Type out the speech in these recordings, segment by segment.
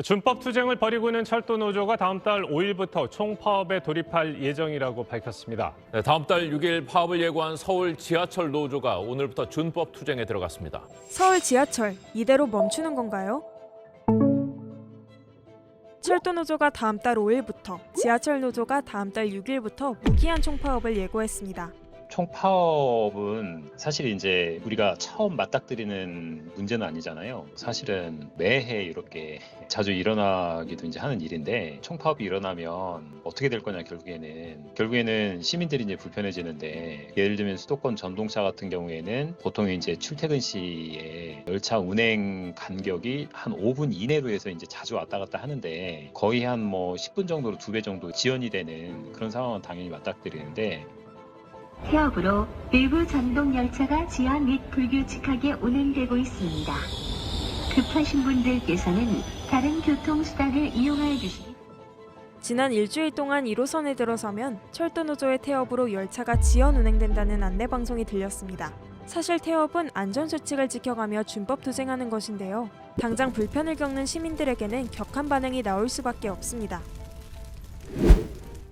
준법 투쟁을 벌이고 있는 철도 노조가 다음 달 5일부터 총파업에 돌입할 예정이라고 밝혔습니다. 네, 다음 달 6일 파업을 예고한 서울 지하철 노조가 오늘부터 준법 투쟁에 들어갔습니다. 서울 지하철 이대로 멈추는 건가요? 철도 노조가 다음 달 5일부터, 지하철 노조가 다음 달 6일부터 무기한 총파업을 예고했습니다. 총 파업은 사실 이제 우리가 처음 맞닥뜨리는 문제는 아니잖아요. 사실은 매해 이렇게 자주 일어나기도 이제 하는 일인데 총 파업이 일어나면 어떻게 될 거냐 결국에는 결국에는 시민들이 이제 불편해지는데 예를 들면 수도권 전동차 같은 경우에는 보통 이제 출퇴근 시에 열차 운행 간격이 한 5분 이내로 해서 이제 자주 왔다 갔다 하는데 거의 한 뭐 10분 정도로 두 배 정도 지연이 되는 그런 상황은 당연히 맞닥뜨리는데 폐업으로 일부 전동 열차가 지연 및 불규칙하게 운행되고 있습니다. 급하신 분들께서는 다른 교통수단을 이용하여 주시기 지난 일주일 동안 1호선에 들어서면 철도 노조의 태업으로 열차가 지연 운행된다는 안내 방송이 들렸습니다. 사실 태업은 안전 수칙을 지켜가며 준법 투쟁하는 것인데요. 당장 불편을 겪는 시민들에게는 격한 반응이 나올 수밖에 없습니다.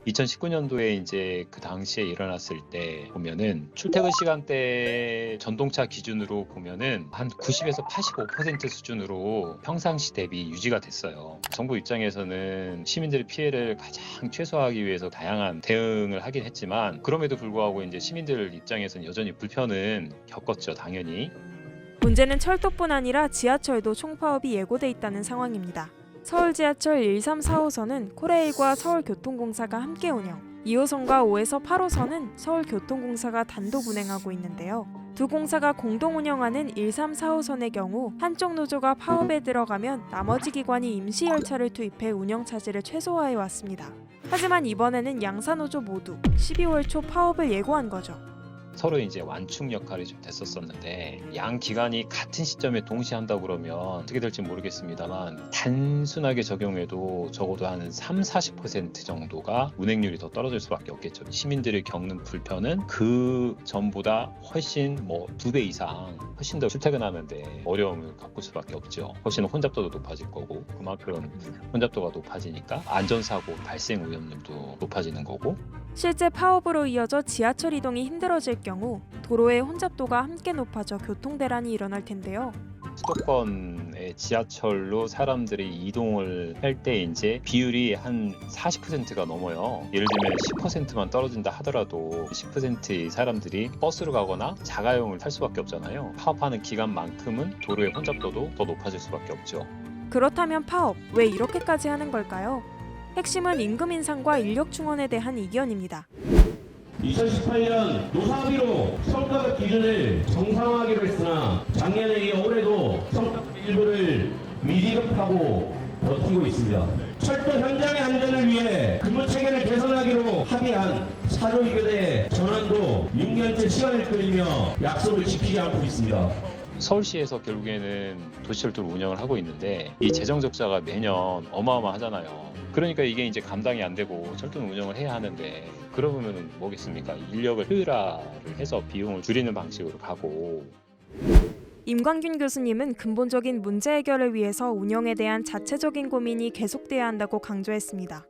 2019년도에 이제 그 당시에 일어났을 때 보면은 출퇴근 시간대 전동차 기준으로 보면은 한 90에서 85% 수준으로 평상시 대비 유지가 됐어요. 정부 입장에서는 시민들의 피해를 가장 최소화하기 위해서 다양한 대응을 하긴 했지만 그럼에도 불구하고 이제 시민들 입장에서는 여전히 불편은 겪었죠, 당연히. 문제는 철도뿐 아니라 지하철도 총파업이 예고돼 있다는 상황입니다. 서울 지하철 1, 3, 4호선은 코레일과 서울교통공사가 함께 운영, 2호선과 5에서 8호선은 서울교통공사가 단독 운행하고 있는데요. 두 공사가 공동 운영하는 1, 3, 4호선의 경우 한쪽 노조가 파업에 들어가면 나머지 기관이 임시 열차를 투입해 운영 차질을 최소화해 왔습니다. 하지만 이번에는 양사 노조 모두 12월 초 파업을 예고한 거죠. 서로 이제 완충 역할이 좀 됐었었는데 양 기관이 같은 시점에 동시에 한다 그러면 어떻게 될지 모르겠습니다만 단순하게 적용해도 적어도 한 3, 40% 정도가 운행률이 더 떨어질 수밖에 없겠죠. 시민들이 겪는 불편은 그 전보다 훨씬 뭐 두 배 이상 훨씬 더 출퇴근하는데 어려움을 겪을 수밖에 없죠. 훨씬 혼잡도도 높아질 거고 그만큼 혼잡도가 높아지니까 안전사고 발생 위험률도 높아지는 거고 실제 파업으로 이어져 지하철 이동이 힘들어질 경우 도로의 혼잡도가 함께 높아져 교통 대란이 일어날 텐데요. 수도권의 지하철로 사람들이 이동을 할 때 이제 비율이 한 40%가 넘어요. 예를 들면 10%만 떨어진다 하더라도 10%의 사람들이 버스로 가거나 자가용을 탈 수밖에 없잖아요. 파업하는 기간만큼은 도로의 혼잡도도 더 높아질 수밖에 없죠. 그렇다면 파업 왜 이렇게까지 하는 걸까요? 핵심은 임금 인상과 인력 충원에 대한 이견입니다. 2018년 노사비로 성과급 기준을 정상화하기로 했으나 작년에 이어 올해도 성과급 일부를 미지급하고 버티고 있습니다. 철도 현장의 안전을 위해 근무 체계를 개선하기로 합의한 사조이교대 전환도 6년째 시간을 끌리며 약속을 지키지 않고 있습니다. 서울시에서 결국에는 도시철도를 운영을 하고 있는데 이 재정 적자가 매년 어마어마하잖아요. 그러니까 이게 이제 감당이 안 되고 철도는 운영을 해야 하는데 그러면은 뭐겠습니까? 인력을 효율화를 해서 비용을 줄이는 방식으로 가고 임광균 교수님은 근본적인 문제 해결을 위해서 운영에 대한 자체적인 고민이 계속돼야 한다고 강조했습니다.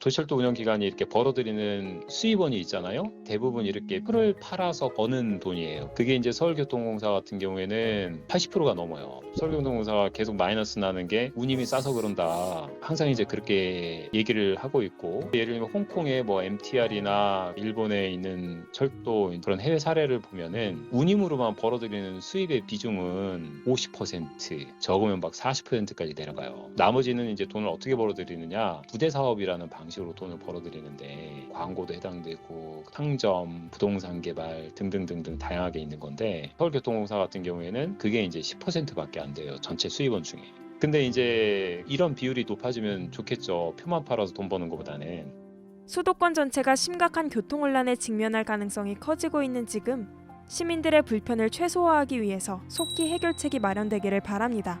도시철도 운영 기관이 이렇게 벌어들이는 수입원이 있잖아요. 대부분 이렇게 표를 팔아서 버는 돈이에요. 그게 이제 서울교통공사 같은 경우에는 80%가 넘어요. 서울교통공사가 계속 마이너스 나는 게 운임이 싸서 그런다. 항상 이제 그렇게 얘기를 하고 있고 예를 들면 홍콩의 뭐 MTR이나 일본에 있는 철도 그런 해외 사례를 보면은 운임으로만 벌어들이는 수입의 비중은 50% 적으면 막 40%까지 내려가요. 나머지는 이제 돈을 어떻게 벌어들이느냐 부대 사업이라는 방 식으로 돈을 벌어들이는데 광고도 해당되고 상점, 부동산 개발 등등등등 다양하게 있는 건데 서울교통공사 같은 경우에는 그게 이제 10%밖에 안 돼요. 전체 수입원 중에. 근데 이제 이런 비율이 높아지면 좋겠죠. 표만 팔아서 돈 버는 것보다는. 수도권 전체가 심각한 교통혼란에 직면할 가능성이 커지고 있는 지금 시민들의 불편을 최소화하기 위해서 속히 해결책이 마련되기를 바랍니다.